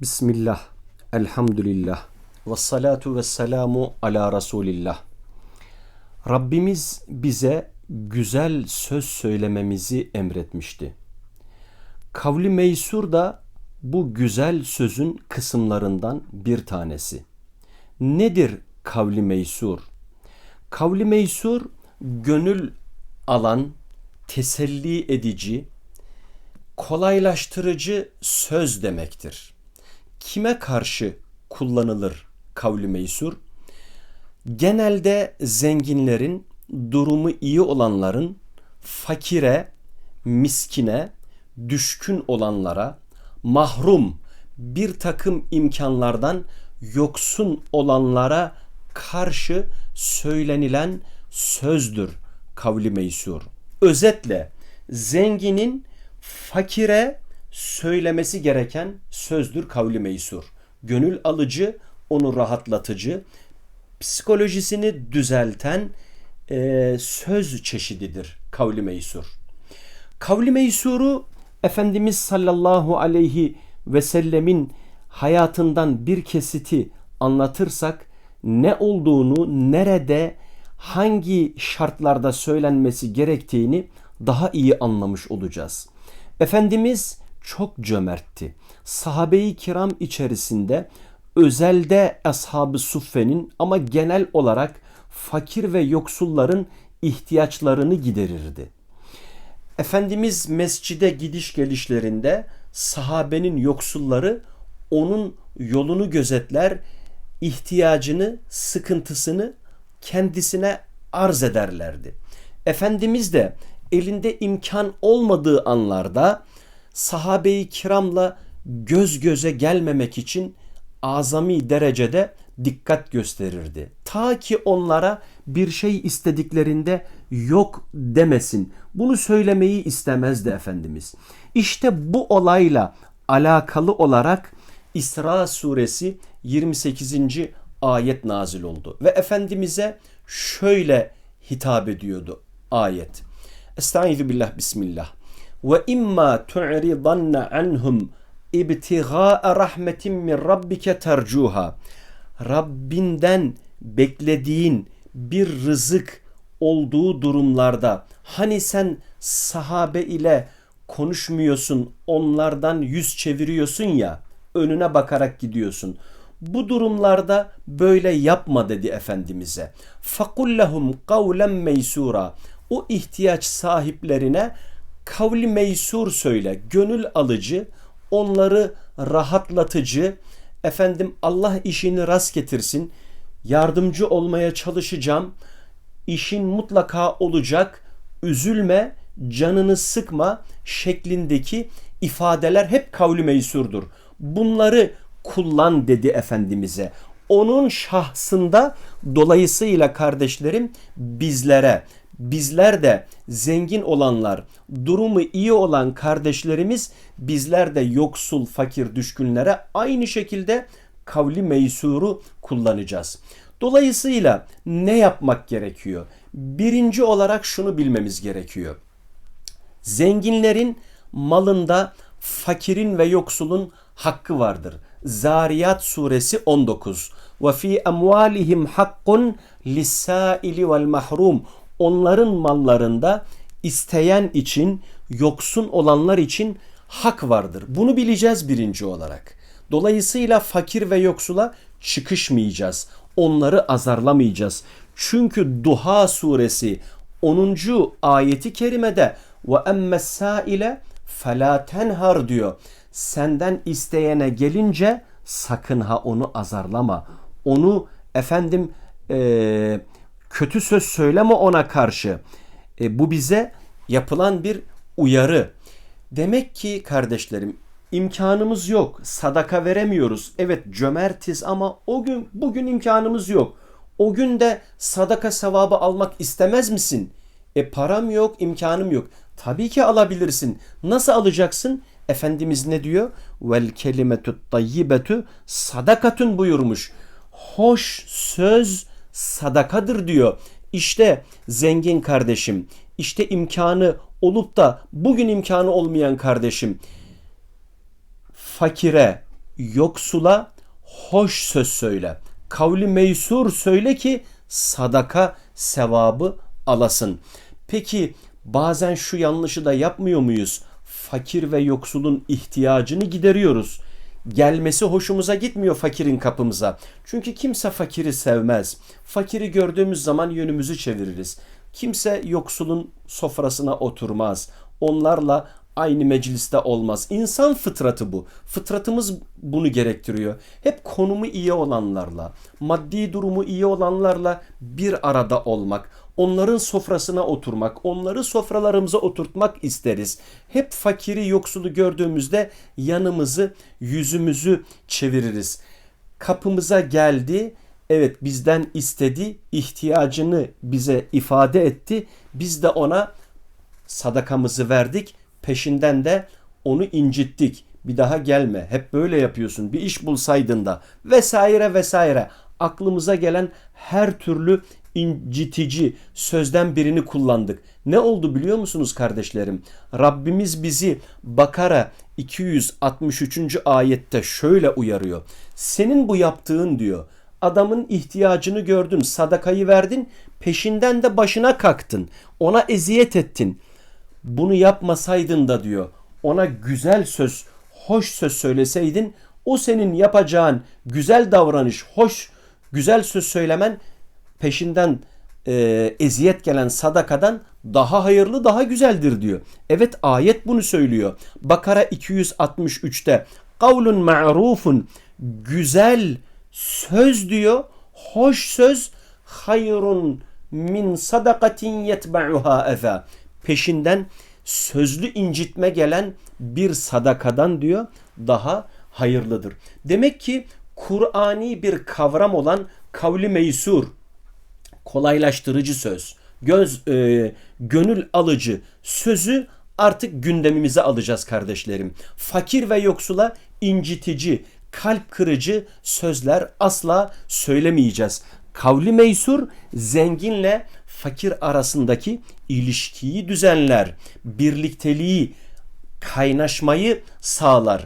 Bismillah, elhamdülillah, ve salatu ve selamu ala Resulillah. Rabbimiz bize güzel söz söylememizi emretmişti. Kavli meysur da bu güzel sözün kısımlarından bir tanesi. Nedir kavli meysur? Kavli meysur gönül alan, teselli edici, kolaylaştırıcı söz demektir. Kime karşı kullanılır kavli meysur? Genelde zenginlerin, durumu iyi olanların, fakire, miskine, düşkün olanlara, mahrum bir takım imkanlardan yoksun olanlara karşı söylenilen sözdür kavli meysur. Özetle zenginin fakire söylemesi gereken sözdür kavli meysur. Gönül alıcı, onu rahatlatıcı, psikolojisini düzelten e, söz çeşididir kavli meysur. Kavli meysuru Efendimiz sallallahu aleyhi ve sellemin hayatından bir kesiti anlatırsak ne olduğunu, nerede, hangi şartlarda söylenmesi gerektiğini daha iyi anlamış olacağız. Efendimiz çok cömertti. Sahabe-i kiram içerisinde özelde ashab-ı suffenin ama genel olarak fakir ve yoksulların ihtiyaçlarını giderirdi. Efendimiz mescide gidiş gelişlerinde sahabenin yoksulları onun yolunu gözetler, ihtiyacını, sıkıntısını kendisine arz ederlerdi. Efendimiz de elinde imkan olmadığı anlarda sahabeyi kiramla göz göze gelmemek için azami derecede dikkat gösterirdi. Ta ki onlara bir şey istediklerinde yok demesin. Bunu söylemeyi istemezdi Efendimiz. İşte bu olayla alakalı olarak İsra suresi 28. ayet nazil oldu. Ve Efendimiz'e şöyle hitap ediyordu ayet. Estaizu billah bismillah. Ve imma tu'ridanna anhum ibtigâ'a rahmetin min rabbike tercuha. Rabbinden beklediğin bir rızık olduğu durumlarda hani sen sahabe ile konuşmuyorsun, onlardan yüz çeviriyorsun ya, önüne bakarak gidiyorsun. Bu durumlarda böyle yapma dedi Efendimiz'e. Fakullahum kavlen meysura. O ihtiyaç sahiplerine kavli meysur söyle, gönül alıcı, onları rahatlatıcı, efendim Allah işini rast getirsin, yardımcı olmaya çalışacağım, işin mutlaka olacak, üzülme, canını sıkma şeklindeki ifadeler hep kavli meysurdur. Bunları kullan dedi Efendimiz'e. Onun şahsında dolayısıyla kardeşlerim bizlere bizler de zengin olanlar, durumu iyi olan kardeşlerimiz bizler de yoksul, fakir düşkünlere aynı şekilde kavli meysuru kullanacağız. Dolayısıyla ne yapmak gerekiyor? Birinci olarak şunu bilmemiz gerekiyor. Zenginlerin malında fakirin ve yoksulun hakkı vardır. Zariyat suresi 19. Ve fi emvalihim hakkun lis-saili vel mahrum. Onların mallarında isteyen için, yoksun olanlar için hak vardır. Bunu bileceğiz birinci olarak. Dolayısıyla fakir ve yoksula çıkışmayacağız. Onları azarlamayacağız. Çünkü Duha suresi 10. ayeti kerimede ve emmes saile fela tenhar diyor. Senden isteyene gelince sakın ha onu azarlama. Onu efendim e, kötü söz söyleme ona karşı. E, bu bize yapılan bir uyarı. Demek ki kardeşlerim imkanımız yok. Sadaka veremiyoruz. Evet cömertiz ama o gün bugün imkanımız yok. O gün de sadaka sevabı almak istemez misin? E param yok, imkanım yok. Tabii ki alabilirsin. Nasıl alacaksın? Efendimiz ne diyor? Vel kelimetü tayyibetu sadakatun buyurmuş. Hoş söz sadakadır diyor. İşte zengin kardeşim, işte imkanı olup da bugün imkanı olmayan kardeşim fakire, yoksula hoş söz söyle. Kavli meysur söyle ki sadaka sevabı alasın. Peki bazen şu yanlışı da yapmıyor muyuz? Fakir ve yoksulun ihtiyacını gideriyoruz. Gelmesi hoşumuza gitmiyor fakirin kapımıza. Çünkü kimse fakiri sevmez. Fakiri gördüğümüz zaman yönümüzü çeviririz. Kimse yoksulun sofrasına oturmaz. Onlarla aynı mecliste olmaz. İnsan fıtratı bu. Fıtratımız bunu gerektiriyor. Hep konumu iyi olanlarla, maddi durumu iyi olanlarla bir arada olmak, onların sofrasına oturmak, onları sofralarımıza oturtmak isteriz. Hep fakiri, yoksulu gördüğümüzde yanımızı, yüzümüzü çeviririz. Kapımıza geldi, evet bizden istedi, ihtiyacını bize ifade etti. Biz de ona sadakamızı verdik peşinden de onu incittik. Bir daha gelme. Hep böyle yapıyorsun. Bir iş bulsaydın da vesaire vesaire. Aklımıza gelen her türlü incitici sözden birini kullandık. Ne oldu biliyor musunuz kardeşlerim? Rabbimiz bizi Bakara 263. ayette şöyle uyarıyor. Senin bu yaptığın diyor. Adamın ihtiyacını gördün, sadakayı verdin, peşinden de başına kalktın. Ona eziyet ettin bunu yapmasaydın da diyor ona güzel söz, hoş söz söyleseydin o senin yapacağın güzel davranış, hoş, güzel söz söylemen peşinden e, eziyet gelen sadakadan daha hayırlı, daha güzeldir diyor. Evet ayet bunu söylüyor. Bakara 263'te kavlun ma'rufun güzel söz diyor. Hoş söz hayrun min sadakatin yetba'uha eza peşinden sözlü incitme gelen bir sadakadan diyor daha hayırlıdır. Demek ki Kur'ani bir kavram olan kavli meysur, kolaylaştırıcı söz, göz e, gönül alıcı sözü artık gündemimize alacağız kardeşlerim. Fakir ve yoksula incitici, kalp kırıcı sözler asla söylemeyeceğiz. Kavli meysur zenginle fakir arasındaki ilişkiyi düzenler, birlikteliği, kaynaşmayı sağlar.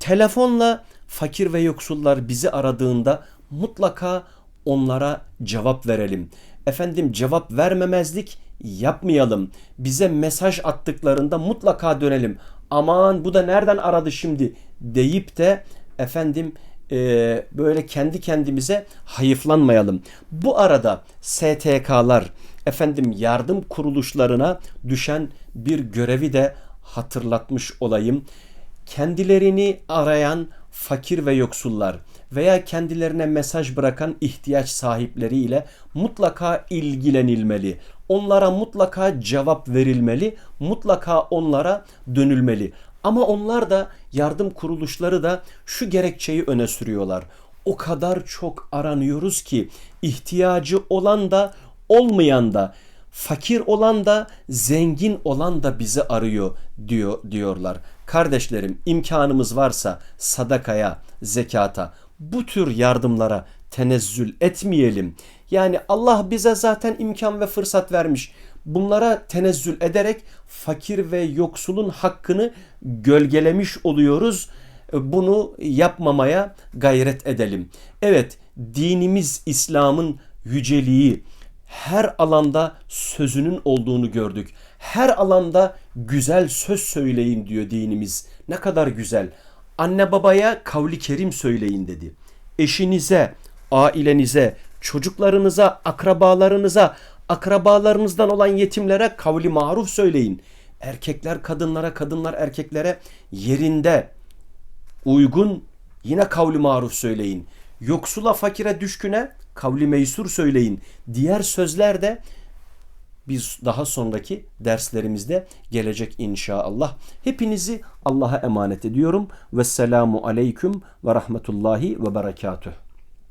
Telefonla fakir ve yoksullar bizi aradığında mutlaka onlara cevap verelim. Efendim cevap vermemezlik yapmayalım. Bize mesaj attıklarında mutlaka dönelim. Aman bu da nereden aradı şimdi deyip de efendim e, böyle kendi kendimize hayıflanmayalım. Bu arada STK'lar, efendim yardım kuruluşlarına düşen bir görevi de hatırlatmış olayım. Kendilerini arayan fakir ve yoksullar veya kendilerine mesaj bırakan ihtiyaç sahipleriyle mutlaka ilgilenilmeli. Onlara mutlaka cevap verilmeli, mutlaka onlara dönülmeli. Ama onlar da yardım kuruluşları da şu gerekçeyi öne sürüyorlar. O kadar çok aranıyoruz ki ihtiyacı olan da olmayan da fakir olan da zengin olan da bizi arıyor diyor diyorlar. Kardeşlerim imkanımız varsa sadakaya, zekata, bu tür yardımlara tenezzül etmeyelim. Yani Allah bize zaten imkan ve fırsat vermiş. Bunlara tenezzül ederek fakir ve yoksulun hakkını gölgelemiş oluyoruz. Bunu yapmamaya gayret edelim. Evet, dinimiz İslam'ın yüceliği, her alanda sözünün olduğunu gördük. Her alanda güzel söz söyleyin diyor dinimiz. Ne kadar güzel. Anne babaya kavli kerim söyleyin dedi. Eşinize, ailenize, çocuklarınıza, akrabalarınıza, akrabalarınızdan olan yetimlere kavli maruf söyleyin. Erkekler kadınlara, kadınlar erkeklere yerinde uygun yine kavli maruf söyleyin. Yoksula, fakire, düşküne kavli meysur söyleyin. Diğer sözler de biz daha sonraki derslerimizde gelecek inşallah. Hepinizi Allah'a emanet ediyorum. Vesselamu aleyküm ve rahmetullahi ve berekatuh.